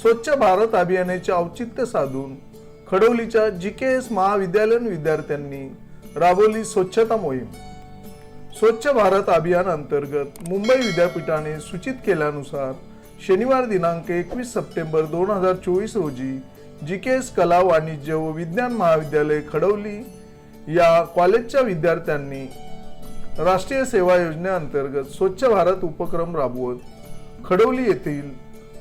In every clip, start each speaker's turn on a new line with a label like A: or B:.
A: स्वच्छ भारत अभियानाचे औचित्य साधून खडवलीच्या जी के एस महाविद्यालयीन विद्यार्थ्यांनी राबवली स्वच्छता मोहीम. स्वच्छ भारत अभियान अंतर्गत मुंबई विद्यापीठाने सूचित केल्यानुसार शनिवार दिनांक एकवीस सप्टेंबर दोन हजार चोवीस रोजी जी के एस कला वाणिज्य व विज्ञान महाविद्यालय खडवली या कॉलेजच्या विद्यार्थ्यांनी राष्ट्रीय सेवा योजनेअंतर्गत स्वच्छ भारत उपक्रम राबवत खडवली येथील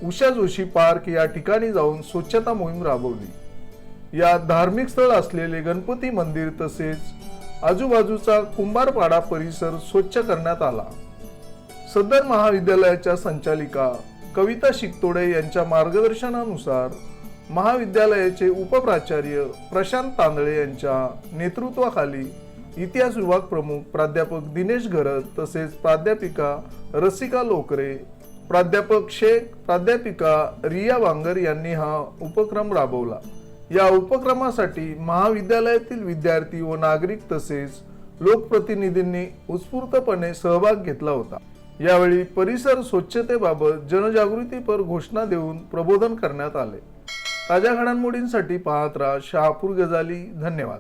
A: उषा जोशी पार्क या ठिकाणी जाऊन स्वच्छता मोहीम राबवली. या धार्मिक स्थळ असलेले गणपती मंदिर तसेच आजूबाजूचा कुंभारपाडा परिसर स्वच्छ करण्यात आला. सदर महाविद्यालयाच्या संचालिका कविता शिकतोडे यांच्या मार्गदर्शनानुसार महाविद्यालयाचे उपप्राचार्य प्रशांत तांदळे यांच्या नेतृत्वाखाली इतिहास विभाग प्रमुख प्राध्यापक दिनेश घरत तसेच प्राध्यापिका रसिका लोकरे प्राध्यापक शेख प्राध्यापिका रिया वांगर यांनी हा उपक्रम राबवला. या उपक्रमासाठी महाविद्यालयातील विद्यार्थी व नागरिक तसेच लोकप्रतिनिधींनी उत्स्फूर्तपणे सहभाग घेतला होता. यावेळी परिसर स्वच्छतेबाबत जनजागृतीपर घोषणा देऊन प्रबोधन करण्यात आले. ताज्या घडामोडींसाठी पाहत राहा शहापूर गजाली. धन्यवाद.